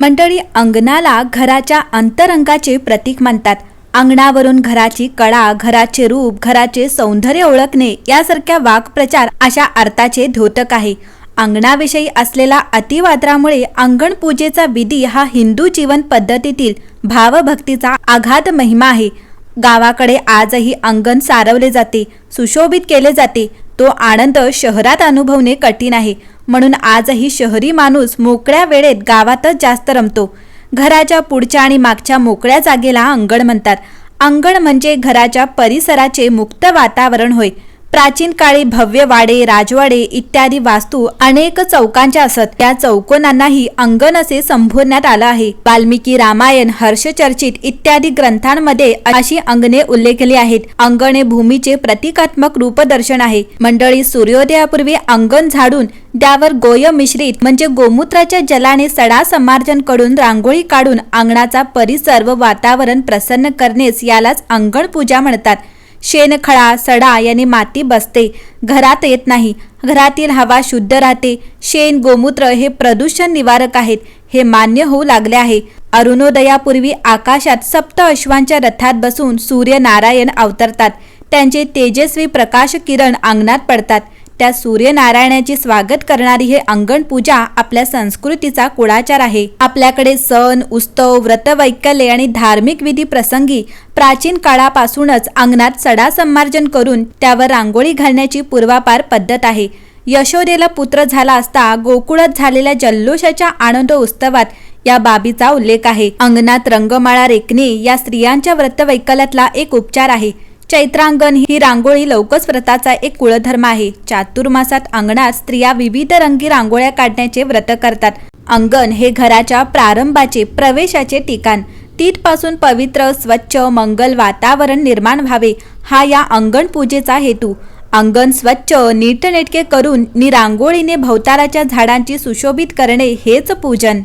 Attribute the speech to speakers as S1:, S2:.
S1: मंडळी अंगणाला घराच्या अंतरंगाचे प्रतीक मानतात अंगणावरून घराची कळा घराचे रूप घराचे सौंदर्य ओळखणे यासारख्या वाक्प्रचार अशा अर्थाचे द्योतक आहे. अंगणाविषयी असलेला अतिवादरामुळे अंगण पूजेचा विधी हा हिंदू जीवन पद्धतीतील भावभक्तीचा आघात महिमा आहे. गावाकडे आजही अंगण सारवले जाते सुशोभित केले जाते. तो आनंद शहरात अनुभवणे कठीण आहे. म्हणून आजही शहरी माणूस मोकळ्या वेळेत गावातच जास्त रमतो. घराच्या पुढच्या आणि मागच्या मोकळ्या जागेला अंगण म्हणतात. अंगण म्हणजे घराच्या परिसराचे मुक्त वातावरण होय. प्राचीन काळी भव्य वाडे राजवाडे इत्यादी वास्तू अनेक चौकांच्या असत. त्या चौकोनांनाही अंगण असे संबोधण्यात आलं आहे. वाल्मिकी रामायण हर्षचर्चित इत्यादी ग्रंथांमध्ये अशी अंगणे उल्लेखली आहेत. अंगण हे भूमीचे प्रतिकात्मक रूपदर्शन आहे. मंडळी सूर्योदयापूर्वी अंगण झाडून त्यावर गोय मिश्रित म्हणजे गोमूत्राच्या जलाने सडा समार्जन करून रांगोळी काढून अंगणाचा परिसर व वातावरण प्रसन्न करण्यास यालाच अंगण पूजा म्हणतात. शेणखळा सडा याने माती बसते. घरात येत नाही. घरातील हवा शुद्ध राहते. शेण गोमूत्र हे प्रदूषण निवारक आहेत. हे मान्य होऊ लागले आहे. अरुणोदयापूर्वी आकाशात सप्त अश्वांच्या रथात बसून सूर्यनारायण अवतरतात. त्यांचे तेजस्वी प्रकाश किरण अंगणात पडतात. त्या सूर्यनारायणाचे स्वागत करणारी हे अंगण पूजा आपल्या संस्कृतीचा कुळाचार आहे. आपल्याकडे सण उत्सव व्रतवैकल्य आणि धार्मिक विधी प्रसंगी प्राचीन काळापासूनच अंगणात सडा संमार्जन करून त्यावर रांगोळी घालण्याची पूर्वापार पद्धत आहे. यशोदेला पुत्र झाला असता गोकुळात झालेल्या जल्लोषाच्या आनंद उत्सवात या बाबीचा उल्लेख आहे. अंगणात रंगमाळा रेखणे या स्त्रियांच्या व्रतवैकल्यातला एक उपचार आहे. चैत्रांगण ही रांगोळी लवकच व्रताचा एक कुळधर्म आहे. चातुर्मासात अंगणात स्त्रिया विविध रंगी रांगोळ्या काढण्याचे व्रत करतात. अंगण हे घराच्या प्रारंभाचे प्रवेशाचे ठिकाण. तीतपासून पवित्र स्वच्छ मंगल वातावरण निर्माण व्हावे हा या अंगण पूजेचा हेतू. अंगण स्वच्छ नीटनेटके करून नि रांगोळीने भवताराच्या झाडांची सुशोभित करणे हेच पूजन.